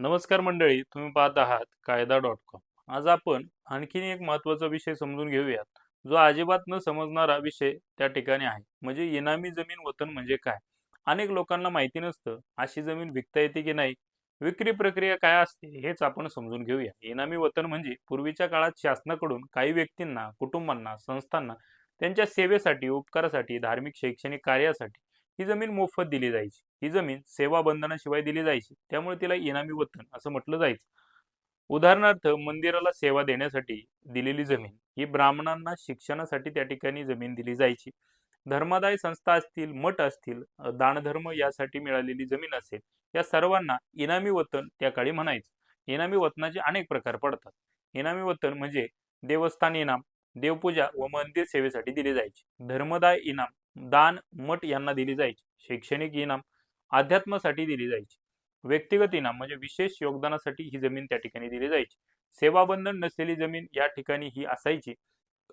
नमस्कार मंडळी तुम्ही पाहत आहात कायदा डॉट कॉम. आज आपण आणखीन एक महत्त्वाचा विषय समजून घेऊयात. जो अजिबात न समजणारा विषय त्या ठिकाणी आहे. म्हणजे इनामी जमीन वतन म्हणजे काय? अनेक लोकांना माहिती नसतं अशी जमीन विकता येते की नाही? विक्री प्रक्रिया काय असते हेच आपण समजून घेऊया. इनामी वतन म्हणजे पूर्वीच्या काळात शासनाकडून काही व्यक्तींना कुटुंबांना संस्थांना त्यांच्या सेवेसाठी उपकारासाठी धार्मिक शैक्षणिक कार्यासाठी ही जमीन मोफत दिली जायची. ही जमीन सेवा बंधनाशिवाय दिली जायची. त्यामुळे तिला इनामी वतन असं म्हटलं जायचं. उदाहरणार्थ मंदिराला सेवा देण्यासाठी दिलेली जमीन ही ब्राह्मणांना शिक्षणासाठी त्या ठिकाणी जमीन दिली जायची. धर्मादाय संस्था असतील मठ असतील दानधर्म यासाठी मिळालेली जमीन असेल या सर्वांना इनामी वतन त्या काळी म्हणायचं. इनामी वतनाचे अनेक प्रकार पडतात. इनामी वतन म्हणजे देवस्थान इनाम देवपूजा व मंदिर सेवेसाठी दिली जायची. धर्मदाय इनाम दान मठ यांना दिली जायची. शैक्षणिक इनाम अध्यात्मासाठी दिली जायची. व्यक्तिगत इनाम म्हणजे विशेष योगदानासाठी ही जमीन त्या ठिकाणी दिली जायची. सेवाबंधन नसलेली जमीन या ठिकाणी ही असायची.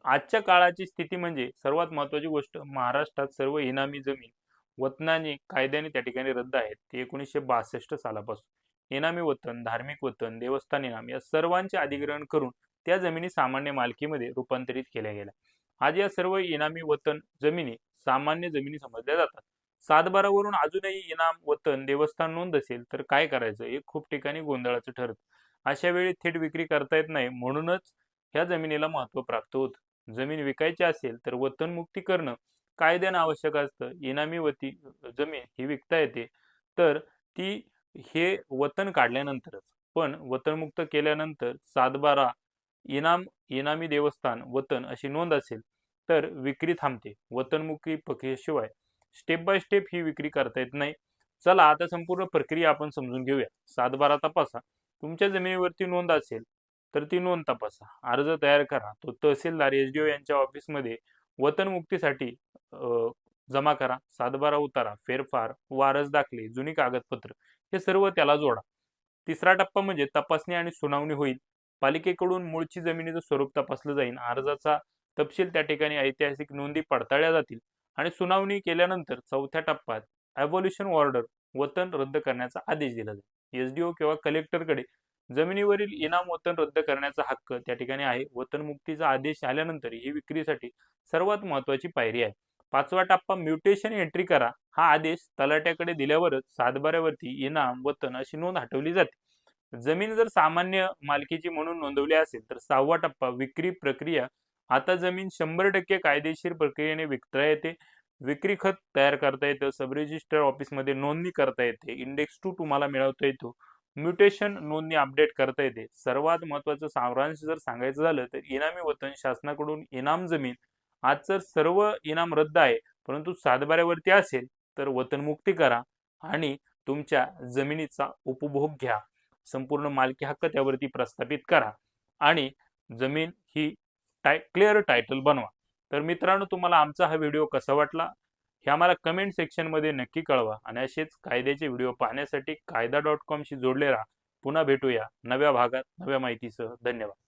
आजच्या काळाची स्थिती म्हणजे सर्वात महत्वाची गोष्ट महाराष्ट्रात सर्व इनामी जमीन वतनाने कायद्याने त्या ठिकाणी रद्द आहेत. ते एकोणीसशे बासष्ट सालापासून. इनामी वतन धार्मिक वतन देवस्थान इनाम या सर्वांचे अधिग्रहण करून त्या जमिनी सामान्य मालकीमध्ये रूपांतरित केल्या गेल्या. आज या सर्व इनामी वतन जमिनी सामान्य जमिनी समजल्या जातात. सातबारावरून अजूनही इनाम वतन देवस्थान नोंद असेल तर काय करायचं? हे खूप ठिकाणी गोंधळाचं ठरतं. अशा वेळी थेट विक्री करता येत नाही म्हणूनच ह्या जमिनीला महत्त्व प्राप्त होतं. जमीन विकायची असेल तर वतन मुक्ती करणं कायद्यानं आवश्यक असतं. इनामी वती जमीन ही विकता येते. तर ती हे वतन काढल्यानंतरच. पण वतनमुक्त केल्यानंतर सातबारा इनाम इनामी देवस्थान वतन अशी नोंद असेल तर विक्री थांबते. वतनमुक्ती प्रक्रियेशिवाय स्टेप बाय स्टेप ही विक्री करता येत नाही. चला आता संपूर्ण प्रक्रिया आपण समजून घेऊया. सातबारा तपासा. तुमच्या जमिनीवरती नोंद असेल तर ती नोंद तपासा. अर्ज तयार करा. तो तहसीलदार एस डी ओ यांच्या ऑफिसमध्ये वतनमुक्तीसाठी जमा करा. सातबारा उतारा. फेरफार वारस दाखले जुनी कागदपत्र हे सर्व त्याला जोडा. तिसरा टप्पा म्हणजे तपासणी आणि सुनावणी होईल. पालिकेकडून मूळची जमिनीचं स्वरूप तपासलं जाईल अर्जाचा तपशील त्या ठिकाणी ऐतिहासिक नोंदी पडताळल्या जातील आणि सुनावणी केल्यानंतर चौथ्या टप्प्यात ॲबॉल्युशन ऑर्डर वतन रद्द करण्याचा आदेश दिला जाईल. एसडीओ किंवा कलेक्टरकडे जमिनीवरील इनाम वतन रद्द करण्याचा हक्क त्या ठिकाणी आहे. वतन मुक्तीचा आदेश आल्यानंतर ही विक्रीसाठी सर्वात महत्वाची पायरी आहे. पाचवा टप्पा म्युटेशन एंट्री करा. हा आदेश तलाट्याकडे दिल्यावरच सातबाऱ्यावरती इनाम वतन अशी नोंद हटवली जाते. जमीन जर सामान्य मालकीची म्हणून नोंदवली असेल तर सहावा टप्पा विक्री प्रक्रिया. आता जमीन शंभर टक्के कायदेशीर प्रक्रियेने विकता येते. विक्री खत तयार करता येतं. सब रजिस्टर ऑफिसमध्ये नोंदणी करता येते. इंडेक्स टू तुम्हाला मिळवता येतो. म्युटेशन नोंदणी अपडेट करता येते. सर्वात महत्वाचं सारांश जर सांगायचं झालं तर इनामी वतन शासनाकडून इनाम जमीन. आज जर सर्व इनाम रद्द आहे परंतु सातबाऱ्यावरती असेल तर वतनमुक्ती करा आणि तुमच्या जमिनीचा उपभोग घ्या. संपूर्ण मालकी हक्क त्यावरती प्रस्थापित करा. आणि जमीन ही टाय क्लिअर टायटल बनवा. तर मित्रांनो तुम्हाला आमचा हा व्हिडिओ कसा वाटला? हे आम्हाला कमेंट सेक्शनमध्ये नक्की कळवा. आणि असेच कायद्याचे व्हिडिओ पाहण्यासाठी कायदा डॉट कॉमशी जोडले राहा. पुन्हा भेटूया नव्या भागात नव्या माहितीसह. धन्यवाद.